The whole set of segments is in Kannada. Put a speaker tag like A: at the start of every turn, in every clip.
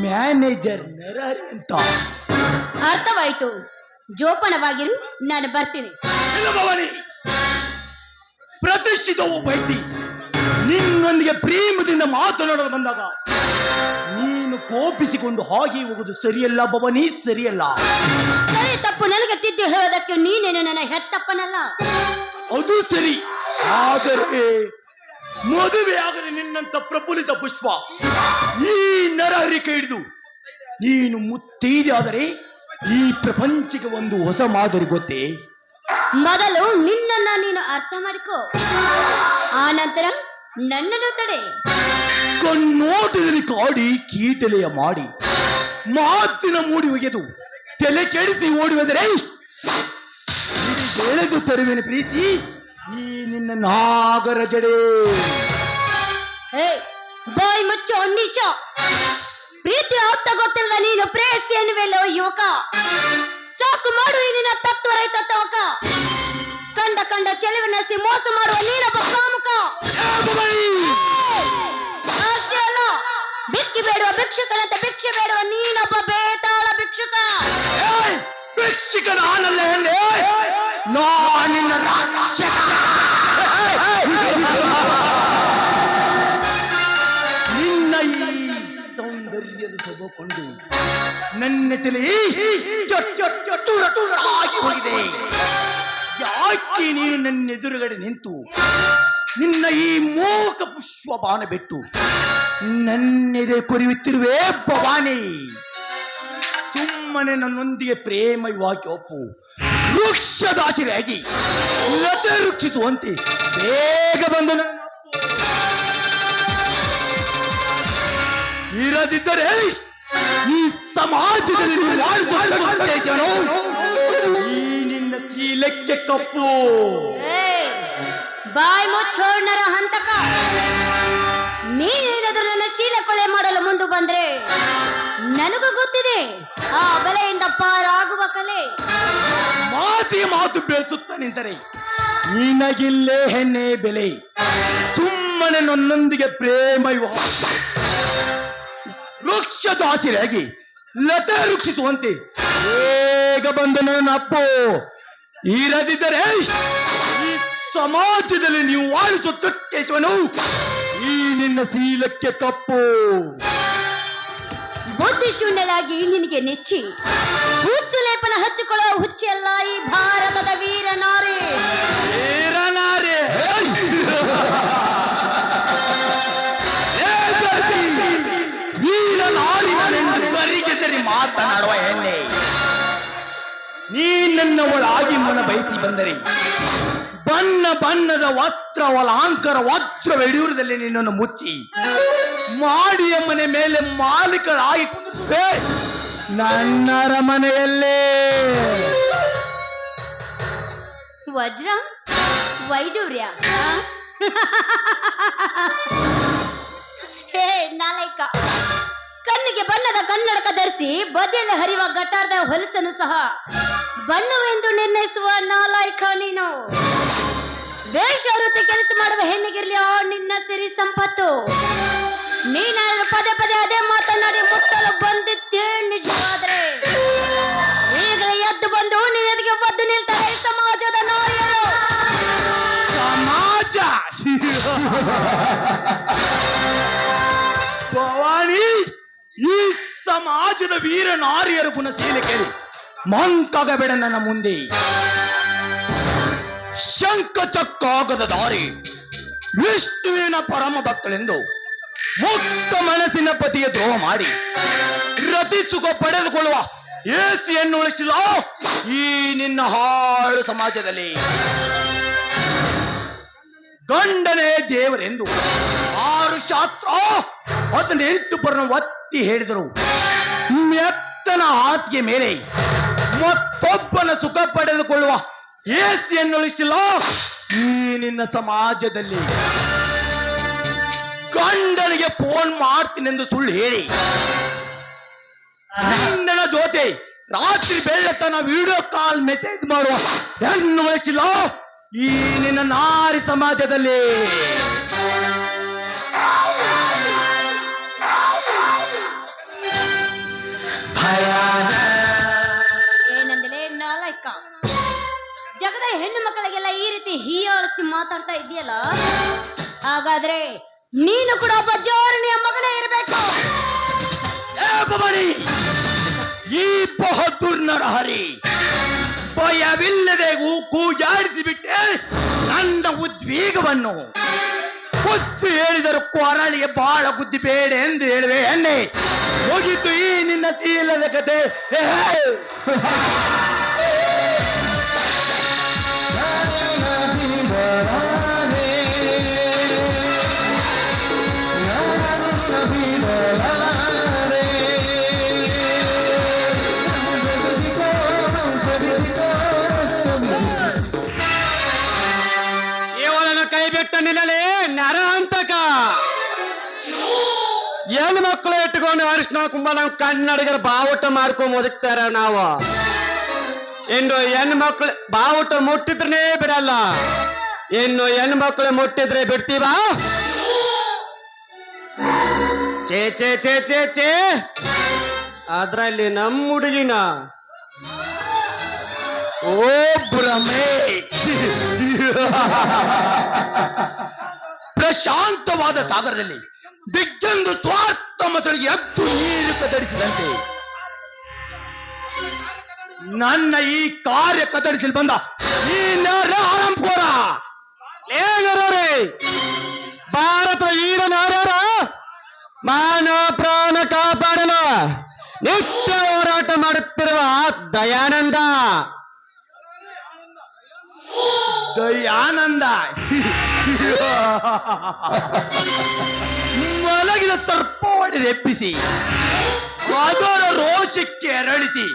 A: ಮ್ಯಾನೇಜರ್ ನರಹರಿ ಅಂತ.
B: ಅರ್ಥವಾಯ್ತು. ಜೋಪಾನವಾಗಿರು ನಾನು ಬರ್ತೀನಿ.
A: ಇಲ್ಲ ಭವಾನಿ. ಪ್ರತಿಷ್ಠಿತ ಒಬ್ಬ ವ್ಯಕ್ತಿ. ನಿನ್ನೊಂದಿಗೆ ಪ್ರೇಮದಿಂದ ಮಾತನಾಡಲು ಬಂದಾಗ ನೀನು ಕೋಪಿಸಿಕೊಂಡು ಹಾಗೆ ಹೋಗುದು ಸರಿಯಲ್ಲ ಭವಾನಿ ಸರಿಯಲ್ಲ.
B: ಸರಿ ತಪ್ಪು. ನನಗೆ ತಿದ್ದು ಹೇಳೋದಕ್ಕೆ ನೀನೇನು ನನ್ನ ಹೆತ್ತಪ್ಪನಲ್ಲ?
A: ಅದು ಸರಿ. ಆದರೆ ಮದುವೆ ಆಗದೆ ನಿನ್ನಂತ ಪ್ರಫುಲ್ಲಿತ ಪುಷ್ಪ ಈ ನರಹರಿಕೆ ಹಿಡಿದು ನೀನು ಮುತ್ತೈದೆ ಆದರೆ ಈ ಪ್ರಪಂಚಕ್ಕೆ ಒಂದು ಹೊಸ ಮಾದರಿ ಗೊತ್ತೇ?
B: ಮೊದಲು ನಿನ್ನನ್ನ ನೀನು ಅರ್ಥ ಮಾಡಿಕೋ. ಆ ನಂತರ ನನ್ನನ್ನು ತಡೆ.
A: ಕಣ್ಣೋಟದಲ್ಲಿ ಕಾಡಿ ಕೀಟಲೆಯ ಮಾಡಿ ಮಾತಿನ ಮೂಡಿ ಒಗೆದು ತಲೆ ಕೆಡಿಸಿ ಓಡಿ ಹೋದರೆ ಬೆಳೆದು ತರುವೆನ ಪ್ರೀತಿ. ಈ ನಿನ್ನ ನಾಗರ ಜಡೆ.
B: ಹೇ ಬಾಯ್ ಮುಚ್ಚು ನೀಚ. ಪ್ರೀತಿ ಅರ್ಥ ಗೊತ್ತಿಲ್ಲ ನೀನು ಪ್ರೇಯಸಿ ಎನ್ನುವೆಲ್ಲೋ ಯುವಕ. ಸಾಕು ಮಾಡು ಈ ನಿನ್ನ ರೈತ ತವಕ. ಕಂಡ ಕಂಡ ಚೆಲುವಿನಸಿ ಮೋಸ ಮಾಡುವ ನೀನೊಬ್ಬ ಕಾಮುಕ. ಅಷ್ಟೇ ಅಲ್ಲ ಬಿಕ್ಕಿ ಬೇಡುವ ಭಿಕ್ಷುಕನಂತೆ ಭಿಕ್ಷೆ ಬೇಡುವ ನೀನೊಬ್ಬ ಬೇತಾಳ ಭಿಕ್ಷುಕ.
A: ಏಯ್! ಭಿಕ್ಷುಕ ಹೆಣ್ಣೆ ನಾನಿನ್ನ ರಾಕ್ಷಸ ನಿನ್ನ ಈ ಸೌಂದರ್ಯದ ಸೊಬಕೊಂಡು ನನ್ನ ತಲೆ ಚೂರ ಚೂರ ಆಗಿ ಹೋಗಿದೆ. ಯಾಕೆ ನೀನು ನನ್ನ ಎದುರುಗಡೆ ನಿಂತು? ನಿನ್ನ ಈ ಮೂಕ ಪುಷ್ಪ ಬಾಣ ಬಿಟ್ಟು ನನ್ನೆದೆ ಕೊರಿಯುತ್ತಿರುವೆ ಭವಾನಿ. ಸುಮ್ಮನೆ ನನ್ನೊಂದಿಗೆ ಪ್ರೇಮ ಪ್ರೇಮವಾಗಿ ಒಪ್ಪು. ವೃಕ್ಷದಾಸಿರಾಗಿ ಲತೆ ವೃಕ್ಷಿಸುವಂತೆ ಬೇಗ ಬಂದು ಇರದಿದ್ದರೆ ಈ ಸಮಾಜದಲ್ಲಿ ಈ ನಿನ್ನ ಚೀಲಕ್ಕೆ ಕಪ್ಪು.
B: ಬಾಯ್ ಮುಚ್ಚೋಣರ ಹಂತಕ. ನೀನೇನಾದ್ರೂ ನನ್ನ ಶೀಲ ಕೊಲೆ ಮಾಡಲು ಮುಂದೆ ಬಂದ್ರೆ ನನಗೂ ಗೊತ್ತಿದೆ. ಆ ಬಲೆಯಿಂದ ಪಾರಾಗುವ ಕಲೆ.
A: ಮಾತಿ ಮಾತು ಬೆಳೆಸುತ್ತ ನಿಂತರೆ ನಿನಗಿಲ್ಲೇ ಹೆಣ್ಣೆ ಬೆಲೆ. ಸುಮ್ಮನೆ ನನ್ನೊಂದಿಗೆ ಪ್ರೇಮ ವೃಕ್ಷದ ವೃಕ್ಷದಾಸಿರಾಗಿ ಲತೆ ವೃಕ್ಷಿಸುವಂತೆ ಬೇಗ ಬಂದ ನನ್ನ ಅಪ್ಪು. ಇರದಿದ್ದರೆ ಈ ಸಮಾಜದಲ್ಲಿ ನೀವು ಕೇಶವನು ಈ ನಿನ್ನ ಶೀಲಕ್ಕೆ ಕಪ್ಪು
B: ಬುದ್ಧಿ ಶೂನ್ಯನಾಗಿ ನಿನಗೆ ನೆಚ್ಚಿ. ಹುಚ್ಚು ಲೇಪನ ಹಚ್ಚಿಕೊಳ್ಳುವ ಹುಚ್ಚೆಲ್ಲ ಈ ಭಾರತದ ವೀರನಾರಿ
A: ಏರನಾರೆ ಏ ಗರ್ಭಿ! ವೀರ ನಾರಿನನೆಂದು ಕರಿಗೆದರಿ ಮಾತನಾಡುವ ಹೆಣ್ಣೆ. ನೀ ನನ್ನ ಒಳಾಗಿ ಮನ ಬಯಸಿ ಬಂದರೆ ಬಣ್ಣ ಬಣ್ಣದ ವಸ್ತ್ರ ಒಲಾಂಕರ ವಜ್ರವೆಡಿಯೂರದಲ್ಲಿ ನಿನ್ನನ್ನು ಮುಚ್ಚಿ. ಮಾಡಿಯ ಮನೆ ಮೇಲೆ ಮಾಲೀಕರಾಗಿ ಕುಂದಿಸುವೆ ನನ್ನರ ಮನೆಯಲ್ಲೇ
B: ವಜ್ರ, ವೈಡೂರ್ಯ. ಹೇ, ನಾಲೈಕ. ಕಣ್ಣಿಗೆ ಬಣ್ಣದ ಕನ್ನಡಕ ಧರಿಸಿ ಬದಿಯಲ್ಲಿ ಹರಿವ ಗಟಾರದ ಹೊಲಸನ್ನು ಸಹ ಬಣ್ಣವೆಂದು ನಿರ್ಣಯಿಸುವ ನಾಲಾಯ್ಕ ನೀನು. ವೇಷ ವೃತ್ತಿ ಕೆಲಸ ಮಾಡುವ ಹೆಣ್ಣಿಗಿರ್ಲಿ ಆ ನಿನ್ನ ಸಿರಿ ಸಂಪತ್ತು. ನೀನಾದ್ರೂ ಪದೇ ಪದೇ ಅದೇ ಮಾತನಾಡಿ ಮುಟ್ಟಲು ಬಂದಿದ್ದೇ ನಿಜವಾದ್ರೆ. ಈಗಲೇ ಎದ್ದು ಬಂದು ನಿನಗೆ ಒದ್ದು ನಿಲ್ತಾರೆ ಈ ಸಮಾಜದ ನಾರಿಯರು
A: ಸಮಾಜ! ಭವಾನಿ, ಈ ಸಮಾಜದ ವೀರ ನಾರಿಯರ ಗುಣಶೀಲ ಕೇಳಿ. ಮಂಕಾಗಬೇಡ ನನ್ನ ಮುಂದೆ. ಶಂಕ ಚಕ್ಕಾಗದ ದಾರಿ ವಿಷ್ಣುವಿನ ಪರಮ ಭಕ್ತಳೆಂದು ಮುಕ್ತ ಮನಸ್ಸಿನ ಪತಿಗೆ ದ್ರೋಹ ಮಾಡಿ ರತಿ ಸುಖ ಪಡೆದುಕೊಳ್ಳುವ ಏಸಿಯನ್ನು ಉಳಿಸಿಲ್ಲ ಈ ನಿನ್ನ ಹಾಳು ಸಮಾಜದಲ್ಲಿ. ಗಂಡನೇ ದೇವರೆಂದು ಆರು ಶಾಸ್ತ್ರ ಹದಿನೆಂಟು ಪರ್ಣ ಒತ್ತಿ ಹೇಳಿದರು. ಮೆತ್ತನ ಹಾಸಿಗೆ ಮೇಲೆ ಮತ್ತೊಬ್ಬನ ಸುಖ ಪಡೆದುಕೊಳ್ಳುವ ಏಸಿಯನ್ನು ಉಳಿಸಿಲ್ಲ ಈ ನಿನ್ನ ಸಮಾಜದಲ್ಲಿ. ಗಂಡನಿಗೆ ಫೋನ್ ಮಾಡ್ತೀನೆಂದು ಸುಳ್ಳು ಹೇಳಿ. ಗಂಡನ ಜೊತೆ ರಾತ್ರಿ ಬೆಳ್ಳತನ ವಿಡಿಯೋ ಕಾಲ್ ಮೆಸೇಜ್ ಮಾಡುವ. ಹೆಣ್ಣು ವಯಸ್ಸಿಲ್ಲ ಈ ನಿನ್ನ ನಾರಿ ಸಮಾಜದಲ್ಲಿ.
B: ಏನಂದಲೇ ಜಗದ ಹೆಣ್ಣು ಮಕ್ಕಳಿಗೆಲ್ಲ ಈ ರೀತಿ ಹೀಯಾಳಿಸಿ ಮಾತಾಡ್ತಾ ಇದೆಯಲ್ಲ ಹಾಗಾದ್ರೆ ನೀನು ಕೂಡ ಒಬ್ಬ ಜೋರಣಿಯ ಮಗನೇ ಇರಬೇಕು.
A: ಈ ಬಹದ್ದೂರ್ ಹರಿ, ಭಯವಿಲ್ಲದೆ ಗೂ- ಕೂಜಾಡಿಸಿ ಬಿಟ್ಟೆ ನನ್ನ ಉದ್ವೇಗವನ್ನು. ಹುಚ್ಚು ಹೇಳಿದರು ಕೊರಳಿಗೆ ಬಾಳ ಬುದ್ಧಿ ಬೇಡ ಎಂದು ಹೇಳುವೆ ಎಣ್ಣೆ ಮುಗಿತು ಈ ನಿನ್ನ ಸೀಲದ ಕತೆ.
C: ಹೆಣ್ಣು ಮಕ್ಕಳು ಇಟ್ಕೊಂಡು ಅರಿಶಿನ ಕುಂಬ ನಾವು ಕನ್ನಡಿಗರ ಬಾವುಟ ಮಾಡ್ಕೊಂಡ್ ಒದಗ್ತಾರ ನಾವು? ಇನ್ನು ಹೆಣ್ಣು ಮಕ್ಕಳು ಬಾವುಟ ಮುಟ್ಟಿದ್ರೆ ಬಿಡಲ್ಲ. ಇನ್ನು ಹೆಣ್ಣು ಮಕ್ಕಳು ಮುಟ್ಟಿದ್ರೆ ಬಿಡ್ತೀವಾ? ಚೇ ಚೇ ಚೇ ಚೇ ಚೇ ಅದ್ರಲ್ಲಿ ನಮ್ಮ ಹುಡುಗಿನ.
A: ಓ ಭ್ರಮೆ. ಪ್ರಶಾಂತವಾದ ಸಾಗರದಲ್ಲಿ ದಿಗ್ಗಂದು ಸ್ವಾರ್ಥ ಮಸಳಿಗೆ ಎದ್ದು ನೀರು ಕದಡಿಸಿದಂತೆ. ನನ್ನ ಈ ಕಾರ್ಯ ಕದಡಿಸಲು ಬಂದ ಈ ನರಹರಂಪುರ
C: ಲೇಗರರೇ ಭಾರತ ವೀರ ನಾರ್ಯರ ಮಾನ ಪ್ರಾಣ ಕಾಪಾಡಲು. ನಿತ್ಯ ಹೋರಾಟ ಮಾಡುತ್ತಿರುವ ದಯಾನಂದ.
A: ದಯಾನಂದ. ಮಲಗಿದ ಸರ್ಪ ರೆಪ್ಪಿಸಿ ಅದರ ರೋಷಕ್ಕೆ ಅರಳಿಸಿ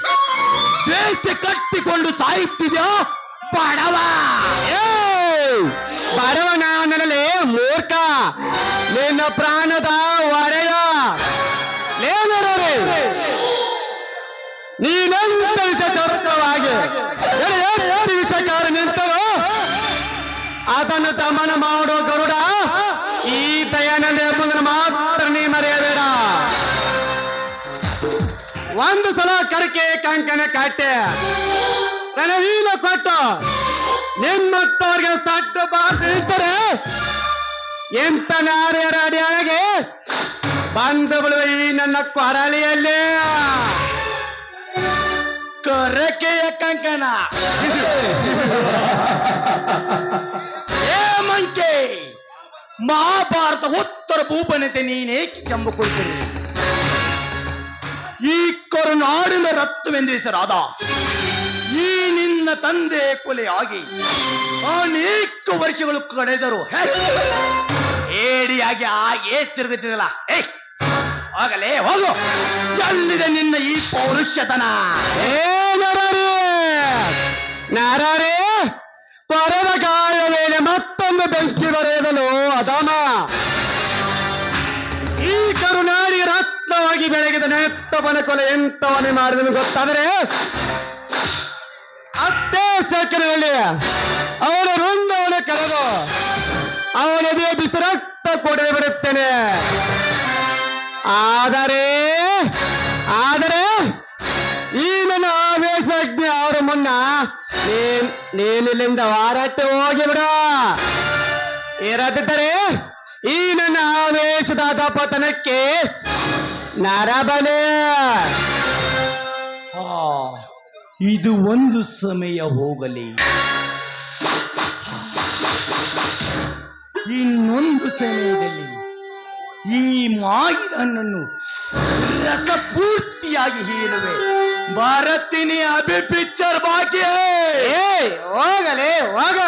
A: ದೇಶ ಕಟ್ಟಿಕೊಂಡು ಸಾಯುತ್ತಿದ್ಯೋ ಬಡವ
C: ಬಡವ ನಾನೇ ಮೂರ್ಖ. ನಿನ್ನ ಪ್ರಾಣದ ನೀನಂತ ನೀನೆಂತ ಅದನ್ನು ದಮನ ಮಾಡೋ ಗರುಡ. ಈ ದಯಾನಂದ ಎಂಬುದನ್ನು ಮಾತ್ರ ನೀ ಮರೆಯಬೇಡ. ಒಂದು ಸಲ ಕರಕೆ ಕಂಕಣ ಕಟ್ಟೆ. ರಣವೀನ ಕೊಟ್ಟು ನಿಮ್ಮತ್ತವ್ರಿಗೆ ಸಟ್ಟು ಬಾರಿಸಿ ನಿಂತರೆ ಎಂತ ನಾರ್ಯರ ಅಡಿಯಾಗೆ ಬಂದು ಬಿಡುವ ಈ ನನ್ನ ಕೊರಳಿಯಲ್ಲಿ.
A: ಕರಕೆಯ ಕಂಕಣ. ಮಹಾಭಾರತ ಉತ್ತರ ಭೂಪನತೆ ನೀನೇಕೆ ಚಂಬು ಕೊಡ್ತೀರಿ ಈ ಕರುನಾಡಿನ ರತ್ನವೆಂದು ಹೆಸರಾದ ಈ ನಿನ್ನ ತಂದೆ ಕೊಲೆಯಾಗಿ ಅನೇಕ ವರ್ಷಗಳು ಕಳೆದರು ಏಡಿಯಾಗಿ ಹಾಗೆ ತಿರುಗುತ್ತಿದ್ದಲ್ಲ ಏ ಹೋಗಲೇ ಹೋಗು. ಎಲ್ಲಿದೆ ನಿನ್ನ ಈ ಪೌರುಷತನ
C: ಏ ಪರದ ಕಾಯ ಮೇಲೆ ಮತ್ತೊಂದು ಬೆಂಕಿ ಬರೆಯದಲು ನೆತ್ತವನ ಕೊಲೆ ಎಂತವನೇ ಮಾಡಿದನು ಗೊತ್ತಾದರೆ ಅತ್ತೇ ಸೆಕೆಂಡ್ನಲ್ಲಿ ಅವನ ವೃಂದವನ್ನು ಕರೆದು ಅವನಿಗೆ ಬಿಸಿರಕ್ತ ಕೊಡದೆ ಬಿಡುತ್ತೇನೆ. ಆದರೆ ಆದರೆ ಈ ನನ್ನ ಆವೇಶಜ್ಞೆ ಅವರ ಮುನ್ನ ನೀನ್ ನೀನಿಲ್ಲಿಂದ ಹಾರಾಟ ಹೋಗಿ ಬಿಡ ಇರದಿದ್ದರೆ ಈ ನನ್ನ ಆವೇಶದ ಅಧಪತನಕ್ಕೆ ನರಬಲೆ
A: ಆ, ಇದು ಒಂದು ಸಮಯ ಹೋಗಲಿ. ಇನ್ನೊಂದು ಸಮಯದಲ್ಲಿ ಈ ಮಾಗಿದ ಹಣ್ಣನ್ನು ರಸ ಪೂರ್ತಿಯಾಗಿ ಹೀರುವೆ ಭಾರತಿನಿ ಅಭಿ ಪಿಕ್ಚರ್ ಬಾಕಿ
C: ಹೋಗಲೇ ಹೋಗ!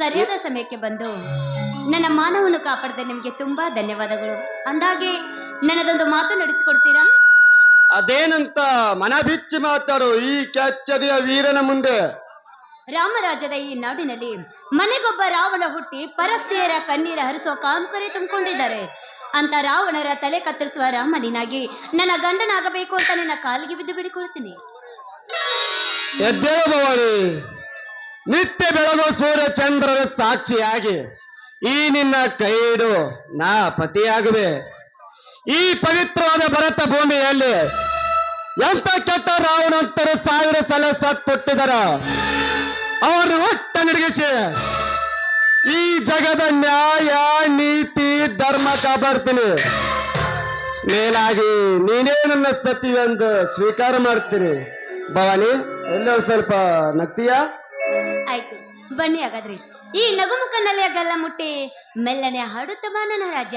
B: ಸರಿಯಾದ ಸಮಯಕ್ಕೆ ಬಂದು ನನ್ನ ಮಾನವನ್ನು ಕಾಪಾಡದೆ ನಿಮಗೆ ತುಂಬಾ ಧನ್ಯವಾದಗಳು. ಅಂದಾಗೆ ನನ್ನದೊಂದು ಮಾತು ನಡೆಸಿಕೊಡ್ತೀರಾ?
C: ಅದೇನಂತ ಮನ ಬಿಚ್ಚಿ ಮಾತಾಡು ಈ ಕೆಚ್ಚದಿಯ ವೀರನ ಮುಂದೆ.
B: ರಾಮರಾಜದ ಈ ನಾಡಿನಲ್ಲಿ ಮನೆಗೊಬ್ಬ ರಾವಣ ಹುಟ್ಟಿ ಪರಸ್ತ್ರೀಯರ ಕಣ್ಣೀರ ಹರಿಸೋ ಕಾಂಕರೆ ತುಂಬಿಕೊಂಡಿದ್ದಾರೆ. ಅಂತ ರಾವಣರ ತಲೆ ಕತ್ತರಿಸುವ ರಾಮನಿನಾಗಿ ನನ್ನ ಗಂಡನಾಗಬೇಕು ಅಂತ ನಿನ್ನ ಕಾಲಿಗೆ ಬಿದ್ದು ಬಿಡಿಕೊಳ್ತೀನಿ.
C: ನಿತ್ಯ ಬೆಳಗೋ ಸೂರ್ಯ ಚಂದ್ರರ ಸಾಕ್ಷಿಯಾಗಿ ಈ ನಿನ್ನ ಕೈಡು ನಾ ಪತಿಯಾಗುವೆ. ಈ ಪವಿತ್ರವಾದ ಭರತ ಭೂಮಿಯಲ್ಲಿ ಎಂತ ಕೆಟ್ಟ ರಾವಣಂತರು ಸಾವಿರ ಸಲ ಸತ್ತುಟ್ಟಿದರ? ಅವರು ಒಟ್ಟ ನಡಗಿಸಿ, ಈ ಜಗದ ನ್ಯಾಯ, ನೀತಿ, ಧರ್ಮ ಕಾಪಾಡ್ತೀನಿ. ಮೇಲಾಗಿ ನೀನೇ ನನ್ನ ಸ್ಥತಿ ಎಂದು ಸ್ವೀಕಾರ ಮಾಡ್ತೀನಿ. ಭವಾನಿ, ಎಲ್ಲ ಸ್ವಲ್ಪ ನಗ್ತೀಯಾ?
B: ಆಯ್ತು ಬನ್ನಿ ಹಾಗಾದ್ರೆ. ಈ ನಗುಮುಖ ನಲಿಯ ಗಲ್ಲ ಮುಟ್ಟಿ ಮೆಲ್ಲನೆ ಹಾಡುತ್ತ ಬಾ ನನ್ನ ರಾಜ.